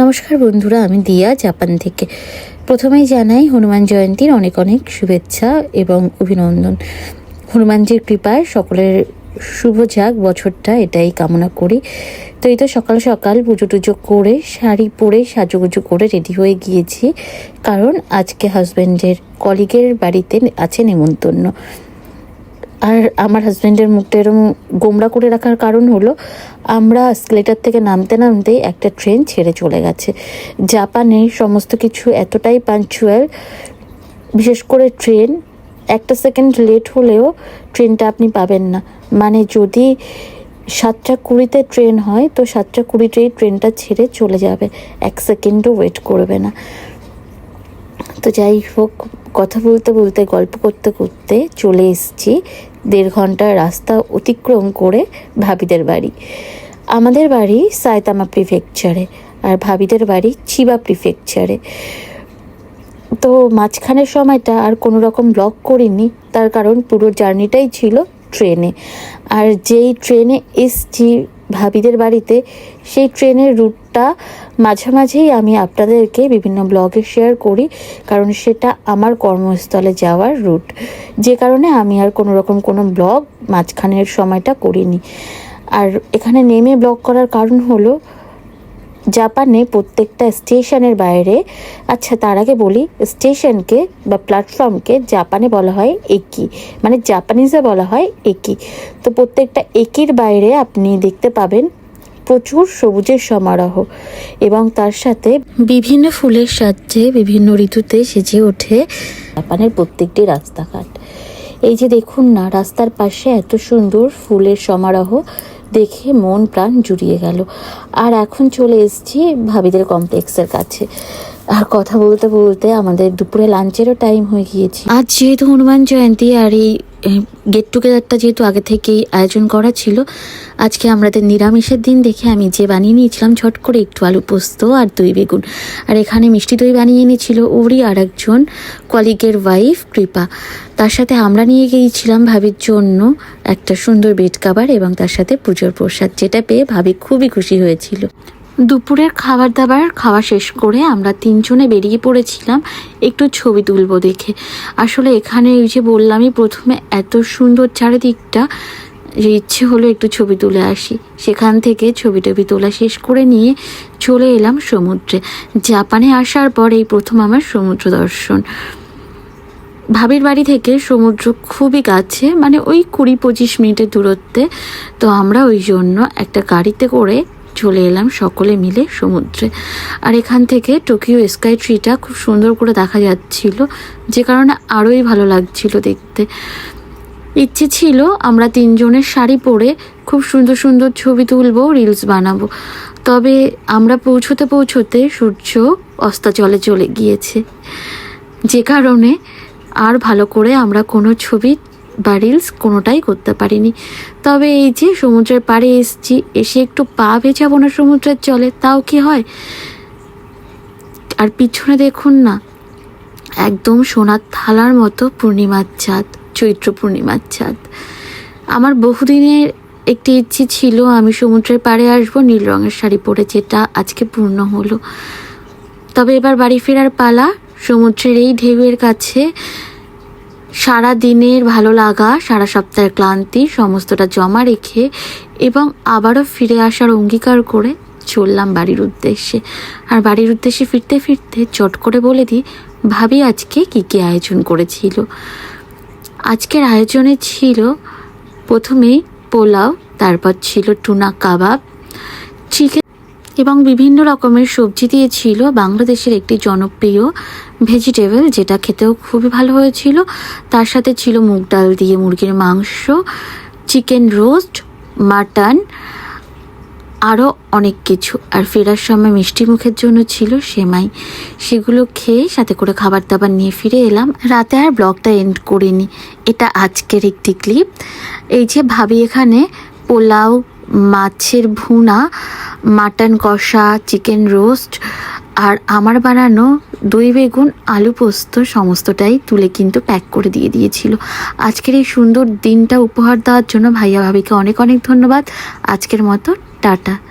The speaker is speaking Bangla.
নমস্কার বন্ধুরা, আমি দিয়া জাপান থেকে। প্রথমেই জানাই হনুমান জয়ন্তীর অনেক অনেক শুভেচ্ছা এবং অভিনন্দন। হনুমানজির কৃপায় সকলের শুভ যাক বছরটা এটাই কামনা করি। তো এই তো সকাল সকাল পুজো টুজো করে, শাড়ি পরে সাজুগুজু করে রেডি হয়ে গিয়েছি। কারণ আজকে হাজব্যান্ডের কলিগের বাড়িতে আছে নেমন্তন্ন। আর আমার হাজব্যান্ডের মুখটা এরকম গোমড়া করে রাখার কারণ হলো, আমরা স্কেলেটার থেকে নামতে নামতেই একটা ট্রেন ছেড়ে চলে গেছে। জাপানে সমস্ত কিছু এতটাই পাঞ্চুয়াল বিশেষ করে ট্রেন একটা সেকেন্ড লেট হলেও ট্রেনটা আপনি পাবেন না। মানে যদি সাতটা কুড়িতে ট্রেন হয়, তো সাতটা কুড়িতেই ট্রেনটা ছেড়ে চলে যাবে। এক সেকেন্ডও ওয়েট করবে না। তো যাই হোক, কথা বলতে বলতে, গল্প করতে করতে চলে এসেছি দেড় ঘণ্টার রাস্তা অতিক্রম করে ভাবিদের বাড়ি। আমাদের বাড়ি সায়তামা প্রিফেকচারে আর ভাবিদের বাড়ি চিবা প্রিফেকচারে তো মাঝখানের সময়টা আর কোনো রকম ব্লগ করিনি, তার কারণ পুরো জার্নিটাই ছিল ট্রেনে। আর যেই ট্রেনে এসছি ভাবিদের বাড়িতে, সেই ট্রেনের রুটটা মাঝামাঝিই আমি আপনাদেরকে বিভিন্ন ব্লগে শেয়ার করি, কারণ সেটা আমার কর্মস্থলে যাওয়ার রুট যে কারণে আমি আর কোনো রকম কোনো ব্লগ মাঝখানের সময়টা করিনি। আর এখানে নেমে ব্লগ করার কারণ হলো, জাপানে প্রত্যেকটা স্টেশনের বাইরে আচ্ছা তার আগে বলি, স্টেশনকে বা প্ল্যাটফর্মকে জাপানে বলা হয় একি মানে জাপানিজে বলা হয় একি তো প্রত্যেকটা একির বাইরে আপনি দেখতে পাবেন প্রচুর সবুজের সমারোহ এবং তার সাথে বিভিন্ন ফুলের সাহায্যে বিভিন্ন ঋতুতে সেজে ওঠে জাপানের প্রত্যেকটি রাস্তাঘাট। এই যে দেখুন না, রাস্তার পাশে এত সুন্দর ফুলের সমারোহ দেখে মন প্রাণ জুড়িয়ে গেল। আর এখন চলে এসেছি ভাবিদের কমপ্লেক্সের কাছে। আর কথা বলতে বলতে আমাদের দুপুরে লাঞ্চেরও টাইম হয়ে গিয়েছে। আজ যেহেতু হনুমান জয়ন্তী আর এই গেট টুগেদারটা যেহেতু আগে থেকেই আয়োজন করা ছিল, আজকে আমাদের নিরামিষের দিন দেখে আমি যে বানিয়ে নিয়েছিলাম, ঝট করে একটু আলু পোস্ত আর দই বেগুন। আর এখানে মিষ্টি দই বানিয়ে এনেছিল ওরই আর একজন কলিগের ওয়াইফ কৃপা। তার সাথে আমরা নিয়ে গিয়েছিলাম ভাবির জন্য একটা সুন্দর বেড কাভার এবং তার সাথে পুজোর প্রসাদ, যেটা পেয়ে ভাবি খুবই খুশি হয়েছিল। দুপুরের খাবার দাবার খাওয়া শেষ করে আমরা তিনজনে বেরিয়ে পড়েছিলাম একটু ছবি তুলবো দেখে। আসলে এখানে ওই যে বললামই, প্রথমে এত সুন্দর চারিদিকটা, যে ইচ্ছে হলো একটু ছবি তুলে আসি। সেখান থেকে ছবি টবি তোলা শেষ করে নিয়ে চলে এলাম সমুদ্রে। জাপানে আসার পর এই প্রথম আমার সমুদ্র দর্শন। ভাবির বাড়ি থেকে সমুদ্র খুবই কাছে মানে ওই কুড়ি পঁচিশ মিনিটের দূরত্বে। তো আমরা ওই জন্য একটা গাড়িতে করে চলে এলাম সকলে মিলে সমুদ্রে। আর এখান থেকে টোকিও স্কাই ট্রিটা খুব সুন্দর করে দেখা যাচ্ছিল, যে কারণে আরোই ভালো লাগছিল দেখতে। ইচ্ছে ছিল আমরা তিনজনের শাড়ি পরে খুব সুন্দর সুন্দর ছবি তুলবো রিলস বানাবো। তবে আমরা পৌঁছতে পৌঁছতে সূর্য অস্তাচলে চলে গিয়েছে। যে কারণে আর ভালো করে আমরা কোনো ছবি বা রিলস কোনোটাই করতে পারিনি। তবে এই যে সমুদ্রের পাড়ে এসছি, এসে একটু পা ভেজাবো না সমুদ্রের জলে, তাও কি হয়? আর পিছনে দেখুন না, একদম সোনার থালার মতো পূর্ণিমার চাঁদ, চৈত্র পূর্ণিমার চাঁদ। আমার বহুদিনের একটি ইচ্ছে ছিল, আমি সমুদ্রের পাড়ে আসব, নীল রঙের শাড়ি পরে, যেটা আজকে পূর্ণ হলো। তবে এবার বাড়ি ফেরার পালা, সমুদ্রের এই ঢেউয়ের কাছে সারা দিনের ভালো লাগা, সারা সপ্তাহের ক্লান্তি, সমস্তটা জমা রেখে এবং আবারও ফিরে আসার অঙ্গীকার করে চললাম বাড়ির উদ্দেশ্যে। আর বাড়ির উদ্দেশ্যে ফিরতে ফিরতে চট করে বলে দিই, ভাবি, আজকে কী কী আয়োজন করেছিল? আজকের আয়োজনে ছিল প্রথমেই পোলাও, তারপর ছিল টুনা কাবাব, চিকেন এবং বিভিন্ন রকমের সবজি দিয়েছিল বাংলাদেশের একটি জনপ্রিয় ভেজিটেবল, যেটা খেতেও খুবই ভালো হয়েছিল। তার সাথে ছিল মুগ ডাল দিয়ে মুরগির মাংস, চিকেন রোস্ট, মাটন আরও অনেক কিছু। আর ফেরার সময় মিষ্টি মুখের জন্য ছিল সেমাই। সেগুলো খেয়ে সাথে করে খাবার দাবার নিয়ে ফিরে এলাম। রাতে আর ব্লগটা এন্ড করিনি। এটা আজকের একটি ক্লিপ এই যে ভাবি এখানে পোলাও, মাছের ভুনা, মাটন কষা, চিকেন রোস্ট আর আমার বানানো দই বেগুন, আলু পোস্ত সমস্তটাই তুলে কিন্তু প্যাক করে দিয়ে দিয়েছিল। আজকের এই সুন্দর দিনটা উপহার দেওয়ার জন্য ভাইয়া ভাবিকে অনেক অনেক ধন্যবাদ। আজকের মতো, টাটা।